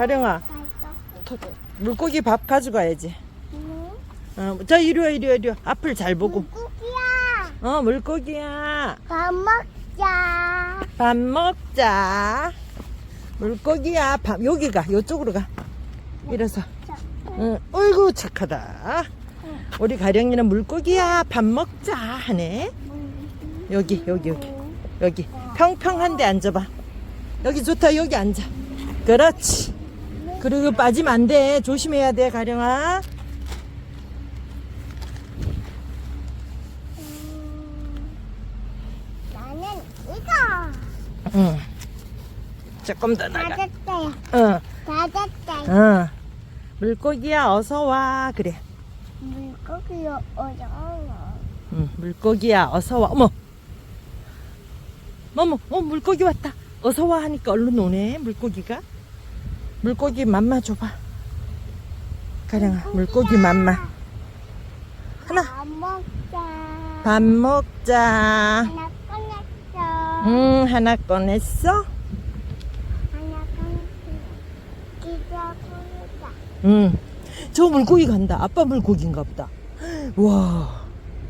가령아, 토- 물고기 밥 가져가야지. 응? 어, 자, 이리 와, 이리 와, 이리 와. 앞을 잘 보고. 물고기야. 어, 물고기야. 밥 먹자. 밥 먹자. 물고기야. 밥, 여기 가. 요쪽으로 가. 이래서. 응, 어이구, 착하다. 우리 가령이는 물고기야. 밥 먹자. 하네. 여기, 여기, 여기. 여기. 평평한 데 앉아봐. 여기 좋다. 여기 앉아. 그렇지. 그리고 빠지면 안 돼. 조심해야 돼, 가령아. 나는 이거. 응. 조금 더 나가. 찾았어요. 응. 찾았어요. 응. 물고기야, 어서 와. 그래. 물고기 어려워. 응, 물고기야, 어서 와. 어머. 어머, 어, 물고기 왔다. 어서 와 하니까 얼른 오네, 물고기가. 물고기 맘마 줘봐. 가령아, 물고기 맘마. 하나. 밥 먹자. 밥 먹자. 하나 꺼냈어. 응, 하나 꺼냈어? 하나 꺼냈어. 기자. 저 물고기 간다. 아빠 물고기인가 보다. 와.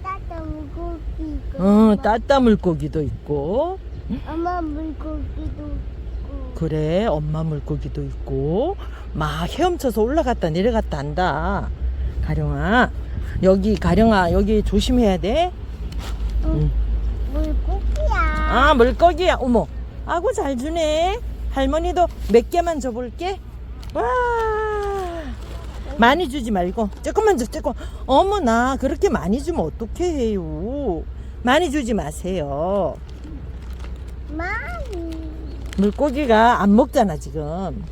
따뜻한 물고기. 어, 따따 물고기도 있고. 엄마 물고기도 있고. 그래 엄마 물고기도 있고 막 헤엄쳐서 올라갔다 내려갔다 한다. 가령아 여기 가령아 여기 조심해야 돼. 응. 물고기야. 아 물고기야. 어머 아구 잘 주네. 할머니도 몇 개만 줘볼게. 와 많이 주지 말고 조금만 줘 조금. 어머나 그렇게 많이 주면 어떻게 해요? 많이 주지 마세요. 많이. 물고기가 안 먹잖아 지금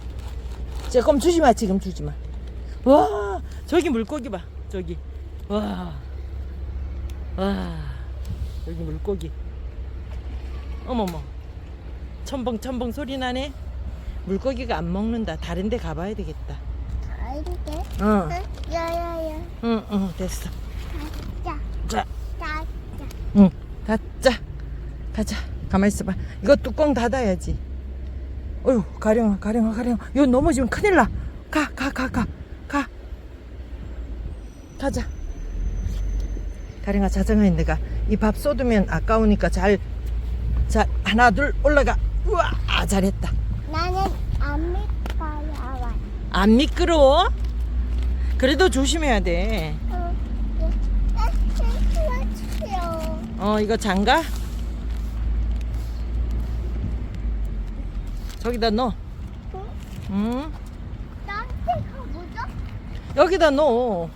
조금 주지 마 지금 주지 마 와 저기 물고기 봐 저기 와와 여기 물고기 어머머 첨벙 첨벙 소리 나네 물고기가 안 먹는다 다른 데 가봐야 되겠다 알게. 어. 야야야. 응, 응, 됐어. 자, 자, 자, 응, 닫자. 가자. 가만 있어봐. 이거 뚜껑 닫아야지. 어휴, 가령아, 가령아, 가령아. 이거 넘어지면 큰일 나. 가, 가, 가, 가, 가. 가자. 가령아, 자정아인 내가 이 밥 쏟으면 아까우니까 잘, 자, 하나, 둘, 올라가. 우와, 아, 잘했다. 나는 아메리카야 와. 안 미끄러워? 그래도 조심해야 돼. 어, 아, 괜찮아요. 어, 이거 장가? 저기다 넣어. 응? 나한테 가보자. 여기다 넣어.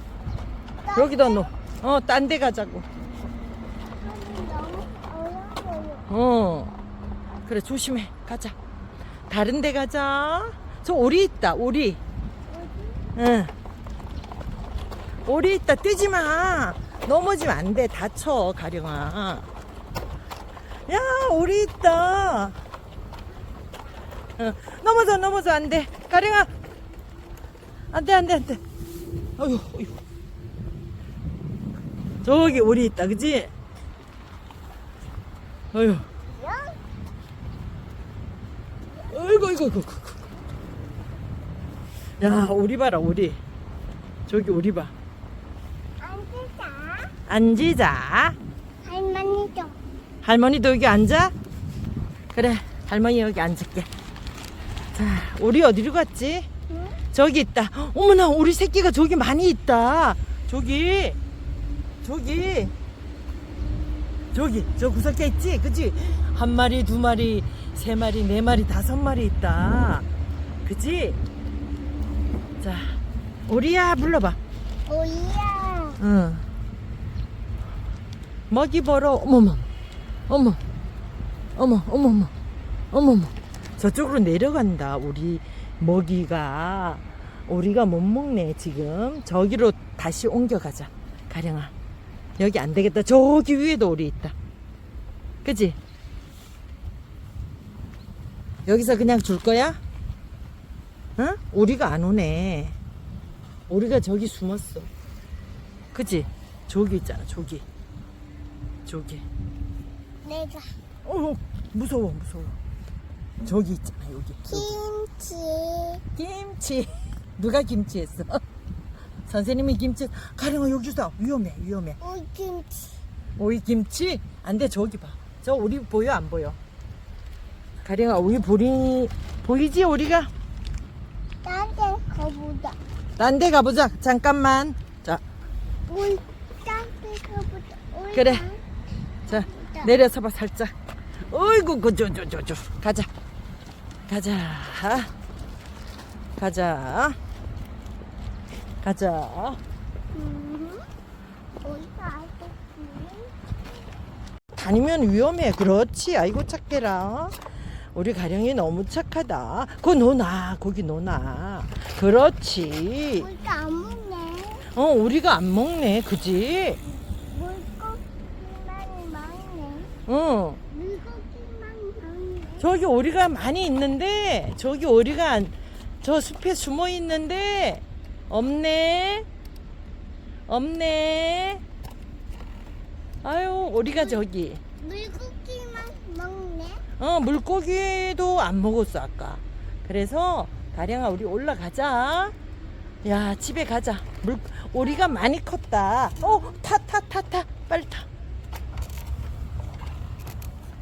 여기다 넣어. 어, 딴 데 가자고. 너무 어려워요. 어. 그래, 조심해. 가자. 다른 데 가자. 저 오리 있다, 오리. 응. 오리 있다. 뛰지 마. 넘어지면 안 돼. 다쳐, 가령아. 야, 오리 있다. 어, 넘어져, 넘어져. 안 돼. 가령아. 안 돼, 안 돼, 안 돼. 어휴, 어휴. 저기 오리 있다, 그지? 어이구, 어이구, 어이구, 어이구. 야, 오리 봐라, 오리. 저기 오리 봐. 앉으자. 앉으자. 할머니 좀. 할머니도 여기 앉아? 그래, 할머니 여기 앉을게. 자, 오리 어디로 갔지? 응? 저기 있다. 어머나, 오리 새끼가 저기 많이 있다. 저기, 저기, 저기, 저 구석에 있지? 그치? 한 마리, 두 마리, 세 마리, 네 마리, 다섯 마리 있다. 그치? 자, 오리야, 불러봐. 오이야. 응. 먹이 벌어. 어머머. 어머. 어머, 어머머. 어머머. 저쪽으로 내려간다. 우리 먹이가. 우리가 못 먹네, 지금. 저기로 다시 옮겨가자. 가령아. 여기 안 되겠다. 저기 위에도 우리 있다. 그지? 여기서 그냥 줄 거야? 응? 우리가 안 오네. 우리가 저기 숨었어. 그지? 저기 있잖아, 저기. 저기. 내가. 어, 무서워, 무서워. 저기 있잖아 여기. 김치. 김치. 누가 김치 했어? 선생님이 김치. 가령아 여기서 위험해 위험해. 오 김치. 오이 김치? 안 돼 저기 봐. 저 우리 보여 안 보여? 가령아 우리 보리 보이지 우리가? 딴데 가보자. 딴 데 가보자. 잠깐만. 자, 우리 딴데 가보자. 그래. 딴- 자 내려서 봐 살짝. 어이구 그저저저저 가자. 가자. 가자. 가자. 다니면 위험해. 그렇지. 아이고 착해라. 우리 가령이 너무 착하다. 그거 놓나. 거기 놓나. 그렇지. 우리가 안 먹네. 어, 우리가 안 먹네. 그지? 물고기만 많네. 어. 저기 오리가 많이 있는데, 저기 오리가 안- 저 숲에 숨어 있는데, 없네. 없네. 아유, 오리가 저기. 물고기만 먹네. 어, 물고기도 안 먹었어, 아까. 그래서, 가령아, 우리 올라가자. 야, 집에 가자. 물, 오리가 많이 컸다. 어, 타, 타, 타, 타. 빨리 타.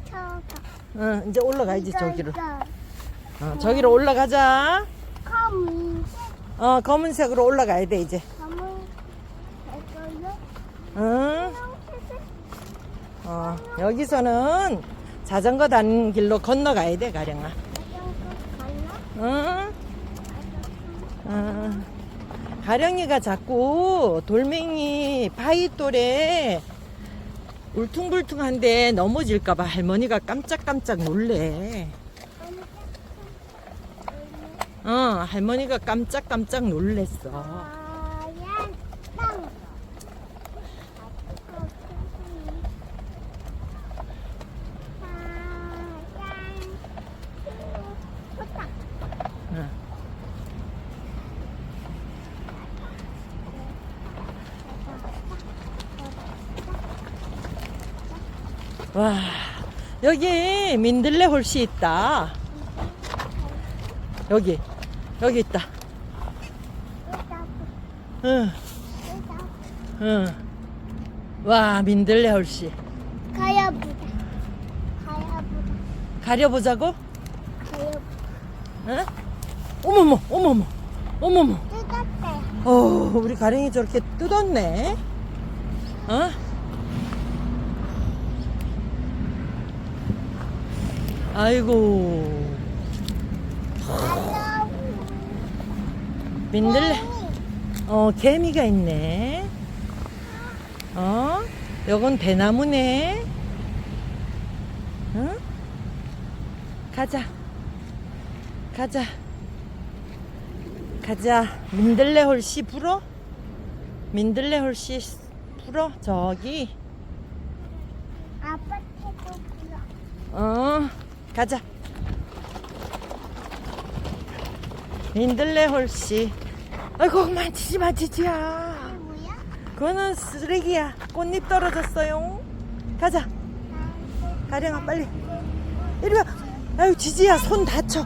저가. 응, 이제 올라가야지, 저기로. 어, 저기로 올라가자. 검은색, 어, 검은색으로 올라가야 돼, 이제. 응. 어, 여기서는 자전거 다니는 길로 건너가야 돼, 가령아. 자전거 갈라? 응. 응. 가령이가 자꾸 돌멩이 바위돌에 울퉁불퉁한데 넘어질까봐 할머니가 깜짝깜짝 놀래. 어, 할머니가 깜짝깜짝 놀랬어. 하얀 땅. 하얀 소딱. 응. 와, 여기 민들레 홀씨 있다. 여기, 여기 있다. 응, 응. 와, 민들레 홀씨. 가야보다. 가야보다. 가려보자고? 가야보다. 응? 어머머, 어머머, 어머머. 뜨겁대. 어, 우리 가령이 저렇게 뜯었네. 어? 아이고, 민들레. 어, 개미가 있네. 어? 요건 대나무네. 응? 가자. 가자. 가자. 민들레 홀씨 불어? 민들레 홀씨 불어? 저기. 아파트도 불어. 어, 가자. 민들레 홀씨. 아이고, 만지지 마, 지지야. 그거는 쓰레기야. 꽃잎 떨어졌어요. 가자. 가령아, 빨리. 이리 와. 아유, 지지야, 손 다쳐.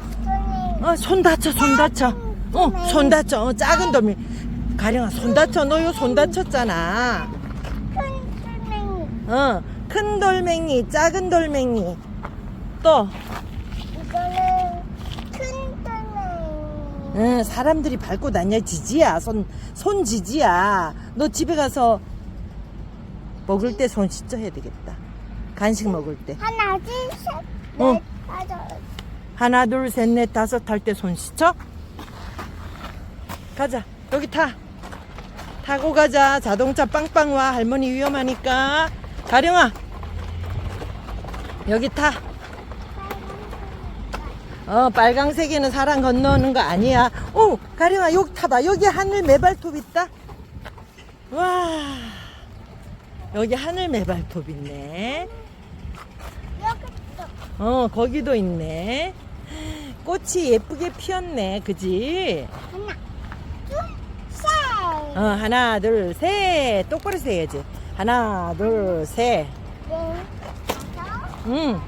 어, 손 다쳐, 손 다쳐. 어, 손 다쳐. 어, 작은 돌멩이. 가령아, 손 다쳐. 너 요 손 다쳤잖아. 큰 돌멩이. 어, 큰 돌멩이, 작은 돌멩이. 또, 이거는 큰 돌멩이. 응, 사람들이 밟고 다녀 지지야. 손, 손 지지야. 너 집에 가서 먹을 때 손 씻어 해야 되겠다. 간식 먹을 때. 하나, 둘, 셋, 어. 넷, 다섯. 하나, 둘, 셋, 넷, 다섯 할 때 손 씻어? 가자. 여기 타. 타고 가자. 자동차 빵빵 와. 할머니 위험하니까. 가령아. 여기 타. 어, 빨강색에는 사람 건너는 거 아니야. 오, 가령아, 여기 타봐. 여기 하늘 매발톱 있다. 와. 여기 하늘 매발톱 있네. 어, 거기도 있네. 꽃이 예쁘게 피었네. 그지? 하나, 둘, 셋. 어, 하나, 둘, 셋. 똑바로 세야지. 하나, 둘, 셋. 넷, 다섯, 응.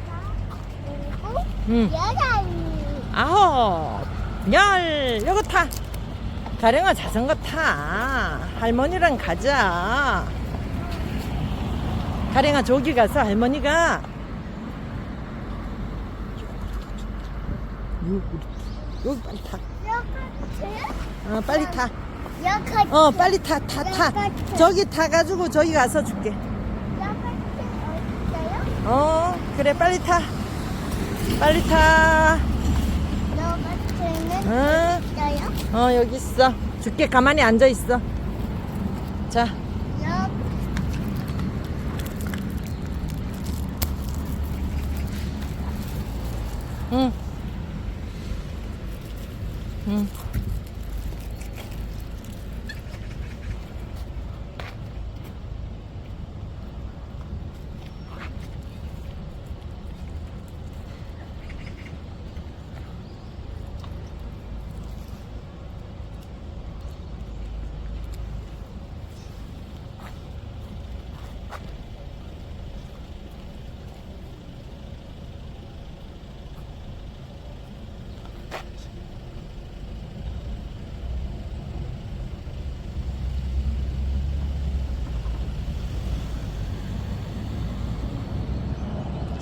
일곱, 응. 여덟. 아홉, 열, 요거 타. 가령아 자전거 타. 할머니랑 가자. 가령아 저기 가서 할머니가 여기, 빨리 타. 어, 빨리 타. 어, 빨리 타, 타, 타. 저기 타가지고 저기 가서 줄게. 어, 그래, 빨리 타. 빨리 타. 있어요? 어, 여기 있어. 줄게, 가만히 앉아 있어. 자. 응.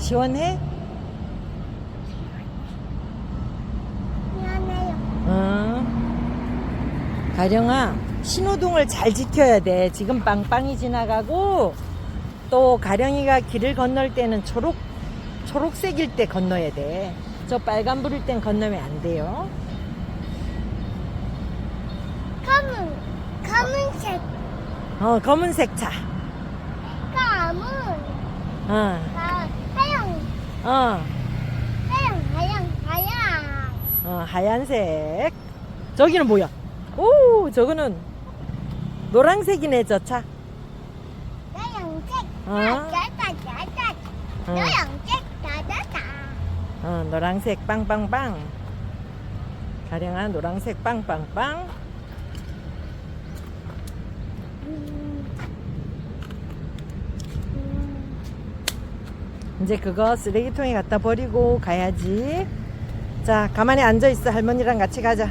시원해? 미안해요. 응. 가령아, 신호등을 잘 지켜야 돼. 지금 빵빵이 지나가고, 또 가령이가 길을 건널 때는 초록, 초록색일 때 건너야 돼. 저 빨간불일 땐 건너면 안 돼요. 검은 검은색 어, 검은색 차. 검은 어, 어, 하양 하양 하양 어, 하얀색. 저기는 뭐야? 오, 저거는 노란색이네, 저 차. 하양색 어? 어. 하양색 짜짜짜 어, 노란색 빵빵빵. 가령아, 노란색 빵빵빵. 음. 이제 그거 쓰레기통에 갖다 버리고 가야지. 자, 가만히 앉아 있어. 할머니랑 같이 가자.